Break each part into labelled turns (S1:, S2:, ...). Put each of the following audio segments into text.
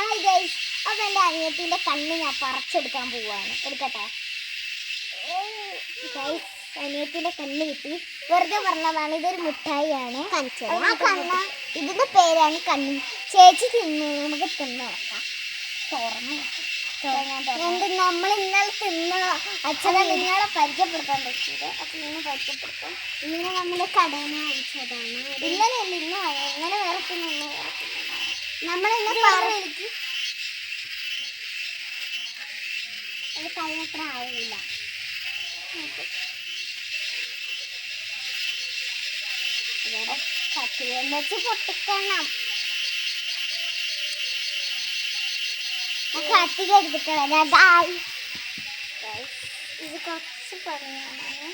S1: Hi guys അപ്പൊ എന്റെ അനിയത്തിന്റെ കണ്ണ് ഞാൻ പറിച്ചെടുക്കാൻ പോവാണ്. എടുക്കട്ടെ? ഗൈസ് അനിയത്തിന്റെ കണ്ണ് കിട്ടി. വെറുതെ പറഞ്ഞതാണ് ഇതൊരു മിഠായിയാണ്. ആ കണ്ണ ഇതിന്റെ പേരാണ് കണ്ണ്. ചേച്ചി തിന്നു. നമുക്ക് തിന്നു നോക്കാം. തുറന്നു എന്ത് നമ്മൾ ഇന്നലെ തിന്ന? അച്ഛനെ നിങ്ങളെ പരിചയപ്പെടുത്താൻ പറ്റിയത് അപ്പൊ നിങ്ങൾ പരിചയപ്പെടുത്തും. ഇന്നലെ നമ്മൾ കടയിൽ അയച്ചതാണ് വാങ്ങിച്ചതാണ്. ഇന്നലെ അല്ല ഇന്ന് എങ്ങനെ വേറെ തിന്നു നമ്മൾ ഇന്ന് പറഞ്ഞു അത് കഴിഞ്ഞത്ര ആവില്ല ഇവിടെ കത്തിയം വെച്ച് പൊട്ടിക്കണം. കത്തിക എടുത്തിട്ട് വരാം ഗായ് ഇത് കുറച്ച് പണിയാണ്.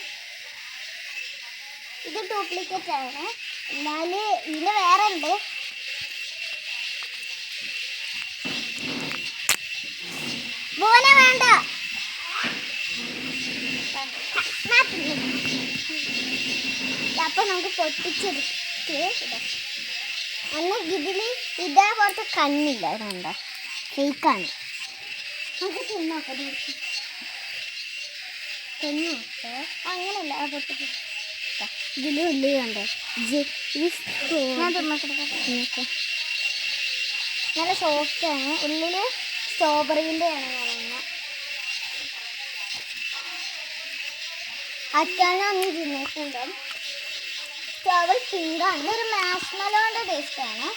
S1: ഇത് ഡ്യൂപ്ലിക്കേറ്റ് ആണ്. എന്നാൽ ഇതിൽ വേറെ ഉണ്ട്. അപ്പൊ നമുക്ക് പൊട്ടിച്ചെടുത്ത്. എന്നാൽ ഇതിൽ ഇതേപോലത്തെ കണ്ണില്ല വേണ്ട ഫേക്കാണ്. നമുക്ക് തിന്നോക്കാം തിന്നു അങ്ങനല്ല ആ പൊട്ടിച്ച് ഇതിൽ ഉള്ളി കണ്ടോ? ഞാൻ തിന്നോക്കെ നല്ല സോഫ്റ്റ് ആണ്. ഉള്ളിൽ സ്ട്രോബെറിന്റെ ആണ് കാണുന്നത് അച്ഛനൊന്നും തിന്നിട്ടുണ്ട് സ്ട്രോബെറി പിങ്കാണ് ഇതൊരു മാഷ്മലോന്റെ ടേസ്റ്റ് ആണ്.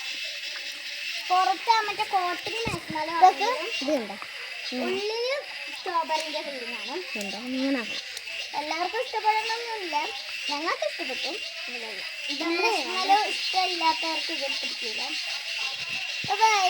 S1: പുറത്ത് മറ്റേ കോട്ടിന് മാഷ്മലോ ഇതുണ്ട് ഉള്ളിൽ സ്ട്രോബെറിന്റെ ഫീലിംഗ് ആണ്. ഇങ്ങനെ. എല്ലാവർക്കും ഇഷ്ടപ്പെടണമെന്നില്ല ഞങ്ങൾക്ക് ഇഷ്ടപ്പെട്ടു. മാഷ്മലോ ഇഷ്ടമില്ലാത്തവർക്ക് ഇത് പിടിക്കില്ല ബൈ